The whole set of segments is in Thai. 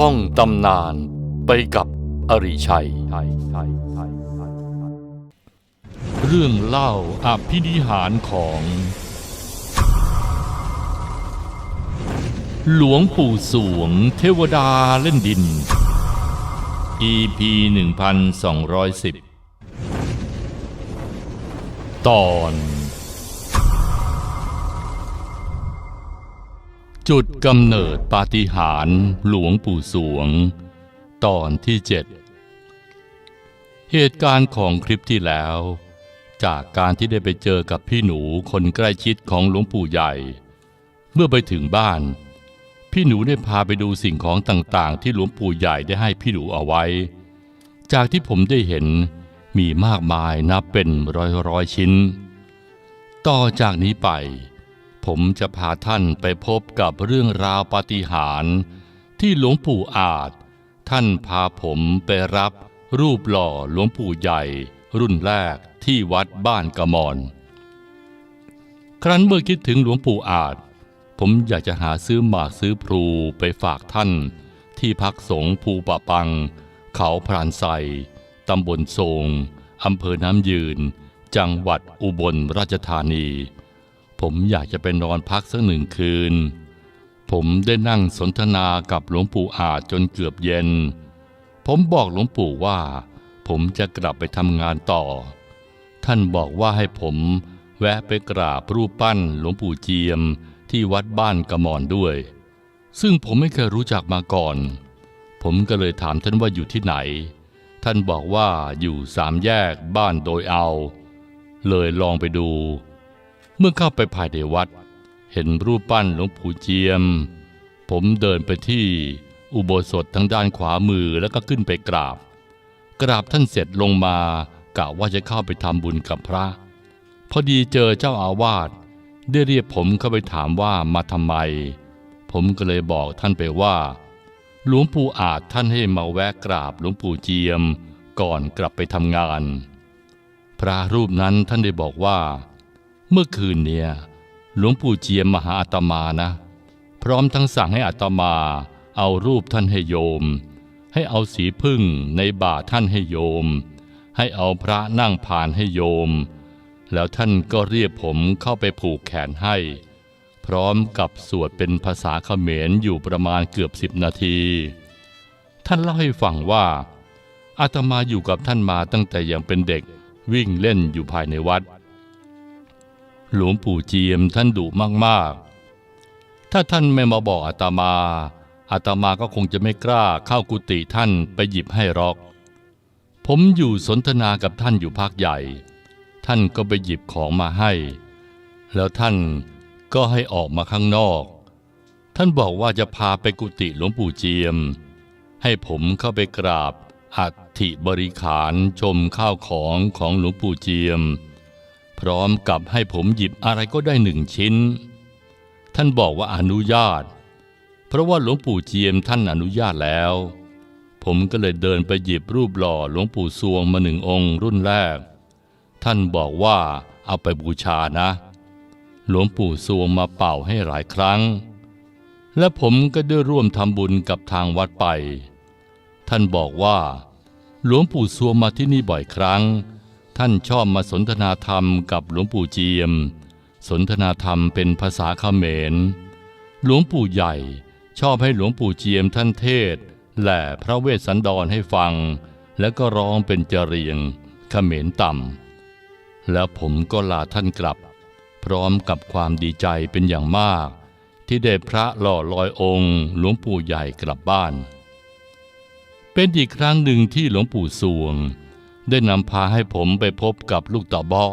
ท่องตำนานไปกับอริชัย เรื่องเล่าอภินิหารของ หลวงปู่สวงเทวดาเล่นดิน EP 1210 ตอน จุดกำเนิดปาฏิหาริย์หลวงปู่สวง ตอนที่เจ็ดเหตุการณ์ของคลิปที่แล้ว จากการที่ได้ไปเจอกับพี่หนูคนใกล้ชิดของหลวงปู่ใหญ่ เมื่อไปถึงบ้าน พี่หนูได้พาไปดูสิ่งของต่างๆ ที่หลวงปู่ใหญ่ได้ให้พี่หนูเอาไว้ จากที่ผมได้เห็นมีมากมายนับเป็นร้อยๆชิ้น ต่อจากนี้ไป ผมจะพาท่านไปพบกับเรื่องราวปาฏิหาริย์ที่หลวงปู่อาจ ท่านพาผมไปรับรูปหล่อหลวงปู่ใหญ่ รุ่นแรกที่วัดบ้านกระมอน ครั้นเมื่อคิดถึงหลวงปู่อาจ ผมอยากจะหาซื้อหมากซื้อพลูไปฝากท่าน ที่พักสงฆ์ภูปะปัง เขาพรานไซตำบลโศงอำเภอน้ำยืน จังหวัดอุบลราชธานี ผมอยากจะไปนอนพักสักหนึ่งคืน ผมได้นั่งสนทนากับหลวงปู่อาจจนเกือบเย็น ผมบอกหลวงปู่ว่า ผมจะกลับไปทำงานต่อ ท่านบอกว่าให้ผมแวะไปกราบรูปปั้นหลวงปู่เจียมที่วัดบ้านกระมอนด้วย ซึ่งผมไม่เคยรู้จักมาก่อน ผมก็เลยถามท่านว่าอยู่ที่ไหน ท่านบอกว่าอยู่สามแยกบ้านโดยเอา เลยลองไปดู เมื่อเข้าไปภายในวัด เห็นรูปปั้นหลวงปู่เจียม ผมเดินไปที่อุโบสถทางด้านขวามือแล้วก็ขึ้นไปกราบ กราบท่านเสร็จลงมากะว่าจะเข้าไปทำบุญกับพระ พอดีเจอเจ้าอาวาสได้เรียกผมเข้าไปถามว่ามาทำไม ผมก็เลยบอกท่านไปว่า หลวงปู่อาจท่านให้มาแวะกราบหลวงปู่เจียม ก่อนกลับไปทำงาน พระรูปนั้นท่านได้บอกว่า เมื่อคืนเนี่ยหลวงปู่เจียมมาหาอาตมานะ พร้อมทั้งสั่งให้อาตมา เอารูปท่านให้โยม ให้เอาสีพึ่งในบาทท่านให้โยม ให้เอาพระนั่งผ่านให้โยม แล้วท่านก็เรียกผมเข้าไปผูกแขนให้ พร้อมกับสวดเป็นภาษาเขมรอยู่ประมาณเกือบสิบนาที ท่านเล่าให้ฟังว่าอาตมาอยู่กับท่านมาตั้งแต่ยังเป็นเด็กวิ่งเล่นอยู่ภายในวัด หลวงปู่เจียมท่านดุมากๆ ถ้าท่านไม่มาบอกอาตมา อาตมาก็คงจะไม่กล้าเข้ากุฏิท่านไปหยิบให้หรอก ผมอยู่สนทนากับท่านอยู่พักใหญ่ ท่านก็ไปหยิบของมาให้ แล้วท่านก็ให้ออกมาข้างนอก ท่านบอกว่าจะพาไปกุฏิหลวงปู่เจียม ให้ผมเข้าไปกราบอัฐิบริขารชมข้าวของของหลวงปู่เจียม พร้อมกับให้ผมหยิบอะไรก็ได้หนึ่งชิ้น ท่านบอกว่าอนุญาต เพราะว่าหลวงปู่เจียมท่านอนุญาตแล้ว ผมก็เลยเดินไปหยิบรูปหล่อหลวงปู่สวงมาหนึ่งองค์รุ่นแรก ท่านบอกว่าเอาไปบูชานะ หลวงปู่สวงมาเป่าให้หลายครั้ง และผมก็ได้ร่วมทำบุญกับทางวัดไป ท่านบอกว่า หลวงปู่สวงมาที่นี่บ่อยครั้ง ท่านชอบมาสนทนาธรรมกับหลวงปู่เจียม สนทนาธรรมเป็นภาษาเขมร หลวงปู่ใหญ่ชอบให้หลวงปู่เจียมท่านเทศแหล่พระเวสสันดรให้ฟัง แล้วก็ร้องเป็นจรียงเขมรต่ำ แล้วผมก็ลาท่านกลับ พร้อมกับความดีใจเป็นอย่างมาก ที่ได้พระหล่อลอยองค์ หลวงปู่ใหญ่กลับบ้าน เป็นอีกครั้งหนึ่งที่หลวงปู่สวง ได้นำพาให้ผมไปพบกับลูกตาเบาะ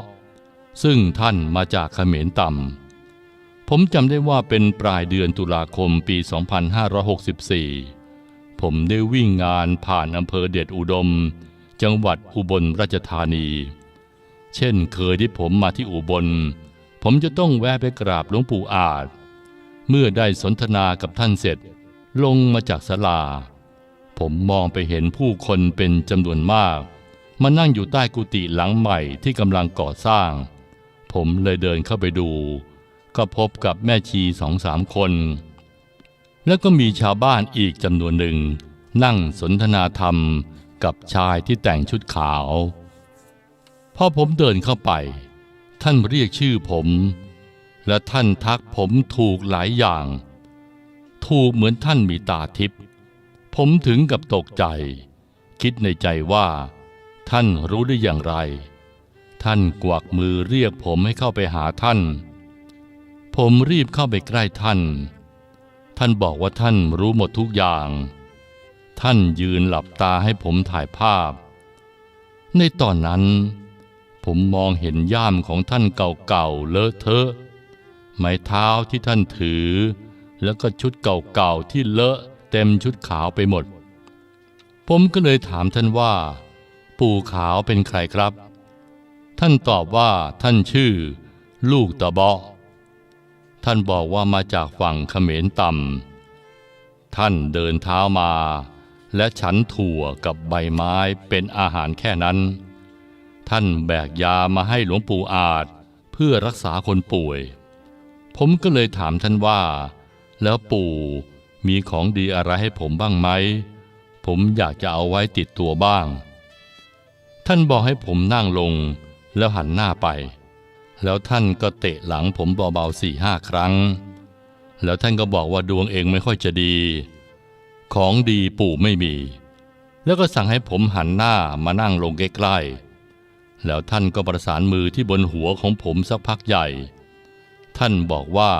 ซึ่งท่านมาจากเขมรต่ำ ผมจำได้ว่าเป็นปลายเดือนตุลาคมปี 2564 ผมได้วิ่งงานผ่านอำเภอเดชอุดม จังหวัดอุบลราชธานี เช่นเคยที่ผมมาที่อุบล ผมจะต้องแวะไปกราบหลวงปู่อาจ เมื่อได้สนทนากับท่านเสร็จ ลงมาจากศาลา ผมมองไปเห็นผู้คนเป็นจำนวนมาก มานั่งอยู่ใต้กุฏิหลังใหม่ที่กำลังก่อสร้าง ผมเลยเดินเข้าไปดู ก็พบกับแม่ชีสองสามคน แล้วก็มีชาวบ้านอีกจำนวนหนึ่ง นั่งสนทนาธรรมกับชายที่แต่งชุดขาวพอผมเดินเข้าไป ท่านเรียกชื่อผม และท่านทักผมถูกหลายอย่าง ถูกเหมือนท่านมีตาทิพย์ผมถึงกับตกใจ คิดในใจว่า ท่านรู้ได้อย่างไร ท่านกวักมือเรียกผมให้เข้าไปหาท่าน ผมรีบเข้าไปใกล้ท่าน ท่านบอกว่าท่านรู้หมดทุกอย่าง ท่านยืนหลับตาให้ผมถ่ายภาพ ในตอนนั้น ผมมองเห็นย่ามของท่านเก่าๆเลอะเทอะ ไม้เท้าที่ท่านถือ แล้วก็ชุดเก่าๆที่เลอะเต็มชุดขาวไปหมด ผมก็เลยถามท่านว่า ปู่ขาวเป็นใครครับ ท่านตอบว่าท่านชื่อ ลูกตะเบาะท่านบอกว่ามาจากฝั่งเขมรต่ำท่านเดินเท้ามา และฉันถั่วกับใบไม้เป็นอาหารแค่นั้น ท่านแบกยามาให้หลวงปู่อาจเพื่อรักษาคนป่วย ผมก็เลยถามท่านว่า แล้วปู่มีของดีอะไรให้ผมบ้างไหม ผมอยากจะเอาไว้ติดตัวบ้าง ท่านบอกให้ผมนั่งลงแล้วหันหน้าไป แล้วท่านก็เตะหลังผมเบาๆสี่ห้าครั้ง แล้วท่านก็บอกว่าดวงเองไม่ค่อยจะดี ของดีปู่ไม่มี แล้วก็สั่งให้ผมหันหน้ามานั่งลงใกล้ๆ แล้วท่านก็ประสานมือที่บนหัวของผมสักพักใหญ่ ท่านบอกว่า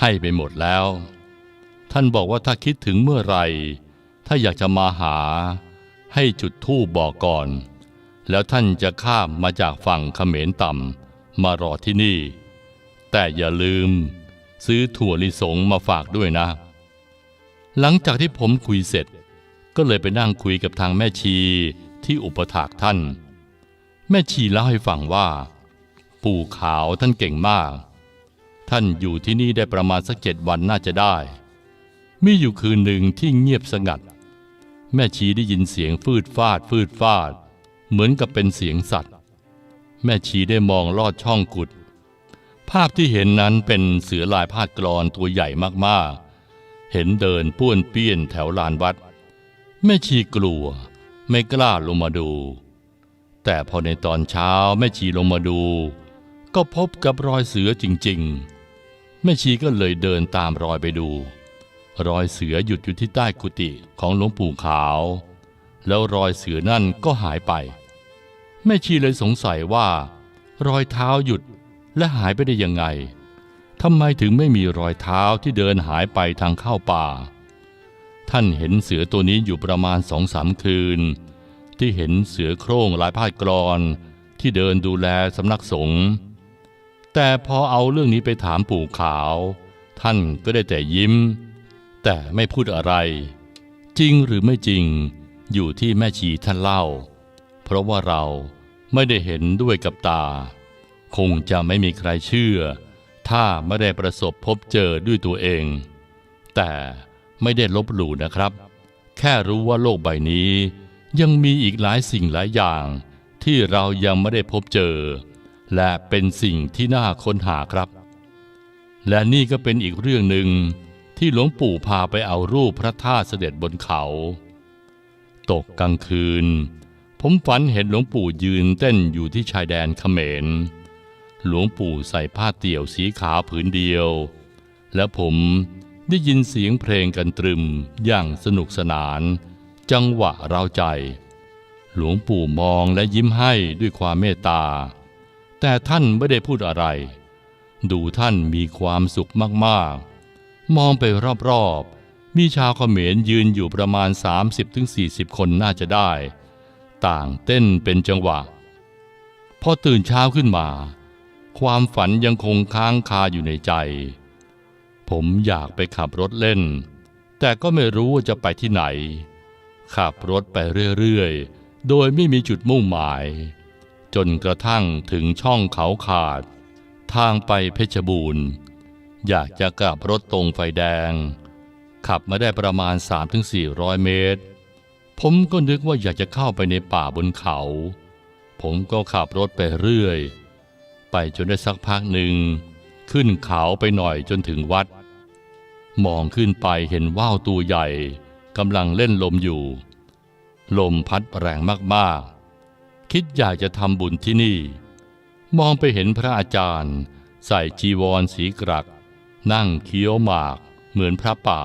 ให้ไปหมดแล้ว ท่านบอกว่าถ้าคิดถึงเมื่อไหรถ้าอยากจะมาหาให้จุดธูปบอกก่อน แล้วท่านจะข้ามมาจากฝั่งเขมรต่ำมารอที่นี่ แต่อย่าลืม ซื้อถั่วลิสงมาฝากด้วยนะ หลังจากที่ผมคุยเสร็จ ก็เลยไปนั่งคุยกับทางแม่ชีที่อุปถากท่าน แม่ชีเล่าให้ฟังว่า ปู่ขาวท่านเก่งมาก ท่านอยู่ที่นี่ได้ประมาณสักเจ็ดวันน่าจะได้ มีอยู่คืนหนึ่งที่เงียบสงัด แม่ชีได้ยินเสียงฟืดฟาดฟืดฟาด เหมือนกับเป็นเสียงสัตว์ แม่ชีได้มองลอดช่องกุด ภาพที่เห็นนั้นเป็นเสือลายพาดกรอนตัวใหญ่มากๆ เห็นเดินป้วนเปี้ยนแถวลานวัด แม่ชีกลัวไม่กล้าลงมาดู แต่พอในตอนเช้าแม่ชีลงมาดู ก็พบกับรอยเสือจริงๆ แม่ชีก็เลยเดินตามรอยไปดู รอยเสือหยุดอยู่ที่ใต้กุฏิของหลวงปู่ขาว แล้วรอยเสือนั่นก็หายไป แม่ชีเลยสงสัยว่า รอยเท้าหยุดและหายไปได้ยังไงทำไมถึงไม่มีรอยเท้าที่เดินหายไปทางเข้าป่า ท่านเห็นเสือตัวนี้อยู่ประมาณสองสามคืน ที่เห็นเสือโคร่งลายพาดกรอนที่เดินดูแลสำนักสงฆ์แต่พอเอาเรื่องนี้ไปถามปู่ขาว ท่านก็ได้แต่ยิ้ม แต่ไม่พูดอะไร จริงหรือไม่จริงอยู่ที่แม่ชีท่านเล่า เพราะว่าเรา ไม่ได้เห็นด้วยกับตา คงจะไม่มีใครเชื่อ ถ้าไม่ได้ประสบพบเจอด้วยตัวเอง แต่ไม่ได้ลบหลู่นะครับ แค่รู้ว่าโลกใบนี้ ยังมีอีกหลายสิ่งหลายอย่าง ที่เรายังไม่ได้พบเจอ และเป็นสิ่งที่น่าค้นหาครับ และนี่ก็เป็นอีกเรื่องหนึ่งที่หลวงปู่พาไปเอารูปพระธาตุเสด็จบนเขา ตกกลางคืน ผมฝันเห็นหลวงปู่ยืนเต้นอยู่ที่ชายแดนเขมร หลวงปู่ใส่ผ้าเตี่ยวสีขาวผืนเดียว และผมได้ยินเสียงเพลงกันตรึมอย่างสนุกสนาน จังหวะเราใจ หลวงปู่มองและยิ้มให้ด้วยความเมตตา แต่ท่านไม่ได้พูดอะไร ดูท่านมีความสุขมากๆ มองไปรอบๆ มีชาวเขมรยืนอยู่ประมาณ 30-40 คนน่าจะได้ ต่างเต้นเป็นจังหวะ พอตื่นเช้าขึ้นมา ความฝันยังคงค้างคาอยู่ในใจ ผมอยากไปขับรถเล่น แต่ก็ไม่รู้ว่าจะไปที่ไหน ขับรถไปเรื่อยๆ โดยไม่มีจุดมุ่งหมาย จนกระทั่งถึงช่องเขาขาด ทางไปเพชรบูรณ์ อยากจะกลับรถตรงไฟแดง ขับมาได้ประมาณ 3-400 เมตร ผมก็นึกว่าอยากจะเข้าไปในป่าบนเขา ผมก็ขับรถไปเรื่อย ไปจนได้สักพักหนึ่ง ขึ้นเขาไปหน่อยจนถึงวัด มองขึ้นไปเห็นว่าวตัวใหญ่กำลังเล่นลมอยู่ ลมพัดแรงมากๆ คิดอยากจะทำบุญที่นี่ มองไปเห็นพระอาจารย์ ใส่จีวรสีกรัก นั่งเคี้ยวหมากเหมือนพระป่า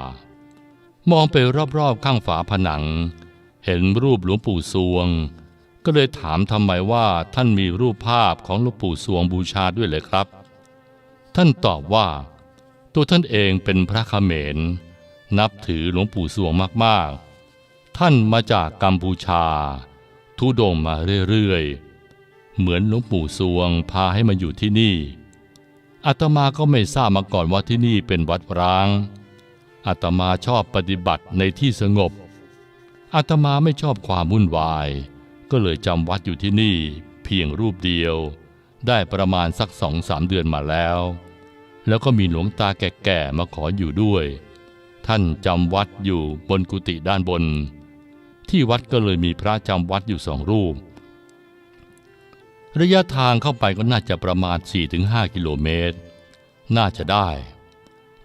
มองไปรอบๆข้างฝาผนัง เห็นรูปหลวงปู่สวง ก็เลยถามทำไมว่าท่านมีรูปภาพของหลวงปู่สวงบูชาด้วยเลยครับ ท่านตอบว่า ตัวท่านเองเป็นพระเขมร นับถือหลวงปู่สวงมากๆ ท่านมาจากกัมพูชา ทุดงมาเรื่อยๆ เหมือนหลวงปู่สวงพาให้มาอยู่ที่นี่อาตมาก็ไม่ทราบมาก่อนว่าที่นี่เป็นวัดร้างอาตมาชอบปฏิบัติในที่สงบ อาตมาไม่ชอบความวุ่นวาย ก็เลยจำวัดอยู่ที่นี่เพียงรูปเดียว ได้ประมาณสักสองสามเดือนมาแล้ว แล้วก็มีหลวงตาแก่ๆมาขออยู่ด้วย ท่านจำวัดอยู่บนกุฏิด้านบน ที่วัดก็เลยมีพระจำวัดอยู่สองรูป ระยะทางเข้าไปก็น่าจะประมาณ 4-5 กิโลเมตร น่าจะได้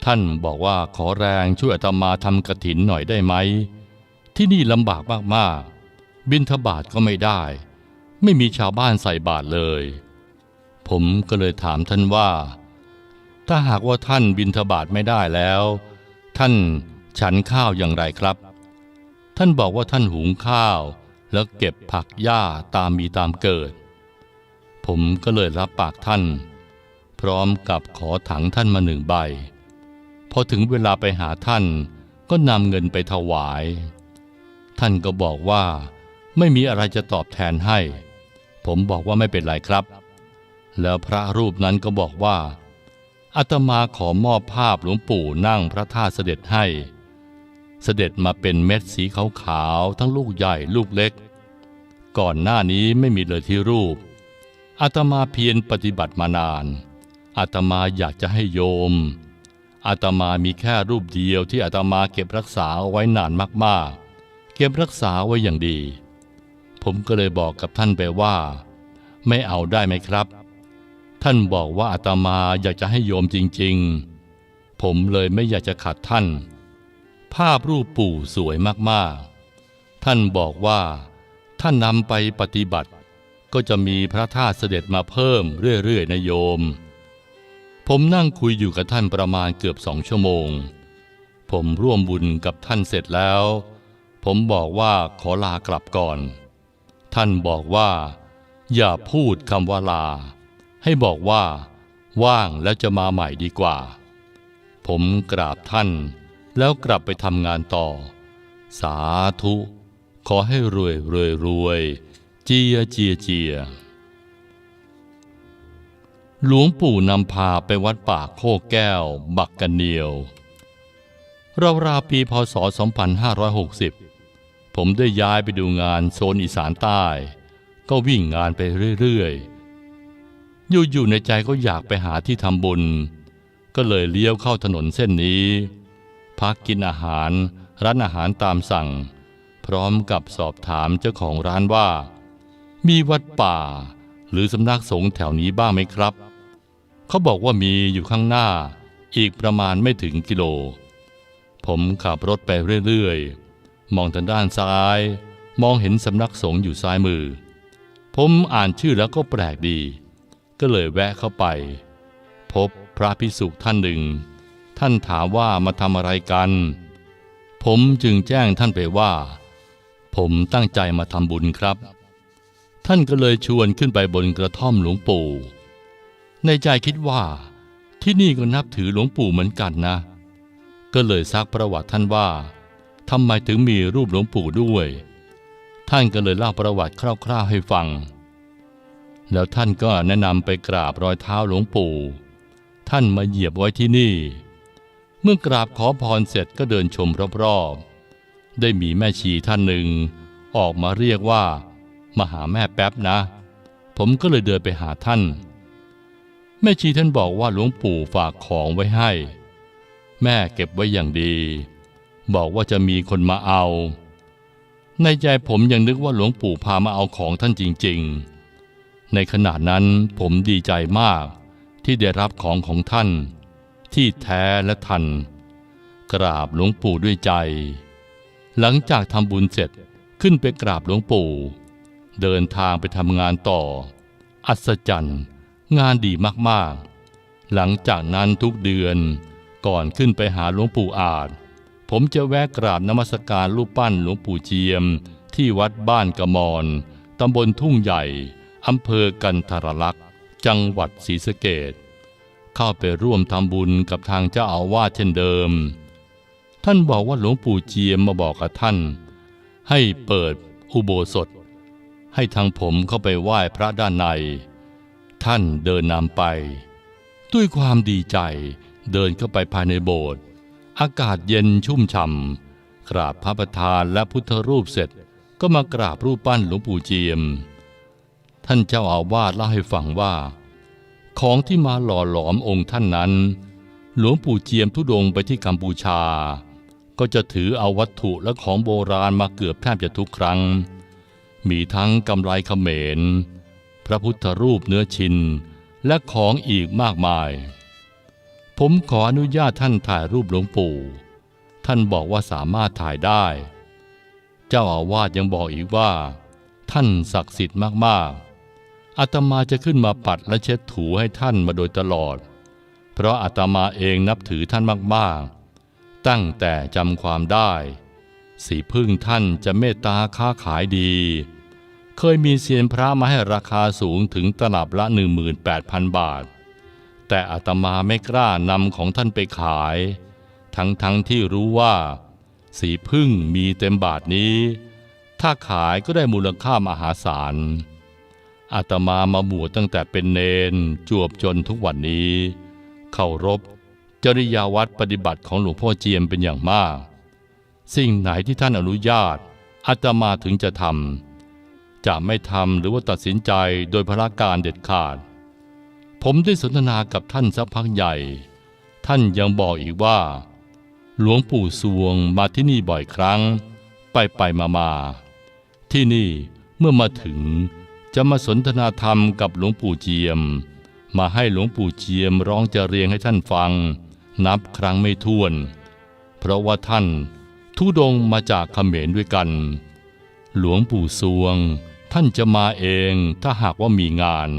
ท่านบอกว่าขอแรงช่วยอาตมาทำกระถินหน่อยได้ไหม ที่นี่ลำบากมากๆ บินทบาทก็ไม่ได้ ไม่มีชาวบ้านใส่บาตรเลย ผมก็เลยถามท่านว่า ถ้าหากว่าท่านบินทบาทไม่ได้แล้ว ท่านฉันข้าวอย่างไรครับ ท่านบอกว่าท่านหุงข้าว แล้วเก็บผักหญ้าตามมีตามเกิด ผมก็เลยรับปากท่าน พร้อมกับขอถังท่านมาหนึ่งใบ พอถึงเวลาไปหาท่านก็นำเงินไปถวาย ท่านก็บอกว่า ไม่มีอะไรจะตอบแทนให้ ผมบอกว่าไม่เป็นไรครับ แล้วพระรูปนั้นก็บอกว่าอาตมาขอมอบภาพหลวงปู่นั่งพระธาตุเสด็จให้ เสด็จมาเป็นเม็ดสีขาวๆทั้งลูกใหญ่ลูกเล็ก ก่อนหน้านี้ไม่มีเลยที่รูปอาตมาเพียรปฏิบัติมานานอาตมาอยากจะให้โยมอาตมามีแค่รูปเดียวที่อาตมาเก็บรักษาเอาไว้นานมากๆ เก็บรักษาไว้อย่างดี ผมก็เลยบอกกับท่านไปว่า ไม่เอาได้ไหมครับ ท่านบอกว่าอาตมาอยากจะให้โยมจริง ๆ ผมเลยไม่อยากจะขัดท่าน ภาพรูปปู่สวยมากๆ ท่านบอกว่าท่านนำไปปฏิบัติ ก็จะมีพระธาตุเสด็จมาเพิ่มเรื่อยๆนะโยม ผมนั่งคุยอยู่กับท่านประมาณเกือบสองชั่วโมง ผมร่วมบุญกับท่านเสร็จแล้ว ผมบอกว่าขอลากลับก่อน ท่านบอกว่า อย่าพูดคำว่าลา ให้บอกว่า ว่างแล้วจะมาใหม่ดีกว่า ผมกราบท่านแล้วกลับไปทำงานต่อ สาธุ ขอให้รวยรวยรวยเจียเจียเจียหลวงปู่นำพาไปวัดป่าโคกแก้ว บักกันเนียวเราราปีพศ 2560 ผมได้ย้ายไปดูงานโซนอีสานใต้ ก็วิ่งงานไปเรื่อยๆ อยู่ๆในใจก็อยากไปหาที่ทำบุญ ก็เลยเลี้ยวเข้าถนนเส้นนี้ พักกินอาหารร้านอาหารตามสั่ง พร้อมกับสอบถามเจ้าของร้านว่า มีวัดป่า หรือสำนักสงฆ์แถวนี้บ้างไหมครับ เขาบอกว่ามีอยู่ข้างหน้าอีกประมาณไม่ถึงกิโล ผมขับรถไปเรื่อยๆ มองทางด้านซ้าย มองเห็นสำนักสงฆ์อยู่ซ้ายมือ ผมอ่านชื่อแล้วก็แปลกดี ก็เลยแวะเข้าไป พบพระพิสุท่านหนึ่ง ท่านถามว่ามาทำอะไรกัน ผมจึงแจ้งท่านไปว่า ผมตั้งใจมาทำบุญครับ ท่านก็เลยชวนขึ้นไปบนกระท่อมหลวงปู่ ในใจคิดว่า ที่นี่ก็นับถือหลวงปู่เหมือนกันนะ ก็เลยซักประวัติท่านว่า ทำไมถึงมีรูปหลวงปู่ด้วย ท่านก็เลยเล่าประวัติคร่าวๆให้ฟัง แล้วท่านก็แนะนำไปกราบรอยเท้าหลวงปู่ ท่านมาเหยียบไว้ที่นี่ เมื่อกราบขอพรเสร็จก็เดินชมรอบๆ ได้มีแม่ชีท่านหนึ่ง ออกมาเรียกว่า มาหาแม่แป๊บนะ ผมก็เลยเดินไปหาท่าน แม่ชีท่านบอกว่าหลวงปู่ฝากของไว้ให้ แม่เก็บไว้อย่างดี บอกว่าจะมีคนมาเอา ในใจผมยังนึกว่าหลวงปู่พามาเอาของท่านจริง ๆ ในขณะนั้นผมดีใจมากที่ได้รับของของท่าน ที่แท้และทัน กราบหลวงปู่ด้วยใจ หลังจากทำบุญเสร็จขึ้นไปกราบหลวงปู่ เดินทางไปทำงานต่อ อัศจรรย์งานดีมากๆ หลังจากนั้นทุกเดือนก่อนขึ้นไปหาหลวงปู่อาจ ผมจะแวะกราบนมัสการรูปปั้นหลวงปู่เจียม ที่วัดบ้านกระมอนตำบลทุ่งใหญ่อำเภอกันทรลักษ์จังหวัดศรีสะเกดเข้าไปร่วมทำบุญกับทางเจ้าอาวาสเช่นเดิม ท่านบอกว่าหลวงปู่เจียมมาบอกกับท่าน ให้เปิดอุโบสถ ให้ทางผมเข้าไปไหว้พระด้านใน ท่านเดินนำไป ด้วยความดีใจเดินเข้าไปภายในโบสถ์ อากาศเย็นชุ่มฉ่ำกราบพระประธานและพุทธรูปเสร็จก็มากราบรูปปั้นหลวงปู่เจียม ท่านเจ้าอาวาสเล่าให้ฟังว่า ของที่มาหล่อหลอมองค์ท่านนั้น หลวงปู่เจียมทุดงไปที่กัมพูชา ก็จะถือเอาวัตถุและของโบราณมาเกือบแทบจะทุกครั้ง มีทั้งกำไรเขมร พระพุทธรูปเนื้อชิน และของอีกมากมาย ผมขออนุญาตท่านถ่ายรูปหลวงปู่ ท่านบอกว่าสามารถถ่ายได้ เจ้าอาวาสยังบอกอีกว่า ท่านศักดิ์สิทธิ์มากๆอาตมาจะขึ้นมาปัดและเช็ดถูให้ท่านมาโดยตลอด เพราะอาตมาเองนับถือท่านมากๆ ตั้งแต่จำความได้ สีพึ่งท่านจะเมตตาค้าขายดี เคยมีเซียนพระมาให้ราคาสูงถึงตลับละ 18,000 บาท แต่อาตมาไม่กล้านำของท่านไปขาย ทั้งทั้งที่รู้ว่า สีพึ่งมีเต็มบาทนี้ ถ้าขายก็ได้มูลค่ามหาศาลอาตมามาบวชตั้งแต่เป็นเนนจวบจนทุกวันนี้เคารพจริยาวัดปฏิบัติของหลวงพ่อเจียมเป็นอย่างมาก สิ่งไหนที่ท่านอนุญาตอาตมาถึงจะทำจะไม่ทำหรือว่าตัดสินใจโดยพละการเด็ดขาด ผมได้สนทนากับท่านสักพักใหญ่ ท่านยังบอกอีกว่า หลวงปู่สวงมาที่นี่บ่อยครั้ง ไปไปมามาที่นี่เมื่อมาถึงจะมาสนทนาธรรมกับหลวงปู่เจียม มาให้หลวงปู่เจียมร้องจะเรียงให้ท่านฟัง นับครั้งไม่ถ้วน เพราะว่าท่านทุดงมาจากเขมรด้วยกัน หลวงปู่สวง ท่านจะมาเองถ้าหากว่ามีงาน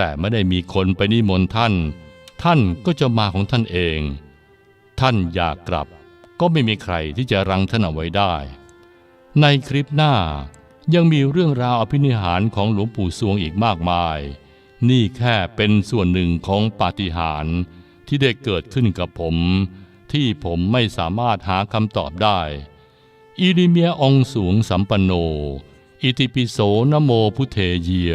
แต่ไม่ได้มีคนไปนิมนต์ท่าน ท่านก็จะมาของท่านเอง ท่านอยากกลับก็ไม่มีใครที่จะรังท่านเอาไว้ได้ ในคลิปหน้ายังมีเรื่องราวอภินิหารของหลวงปู่สวงอีกมากมาย นี่แค่เป็นส่วนหนึ่งของปาฏิหาริย์ที่ได้เกิดขึ้นกับผม ที่ผมไม่สามารถหาคำตอบได้ อิริเมียองสูงสัมปันโน อิติปิโสนโมพุทเทเยย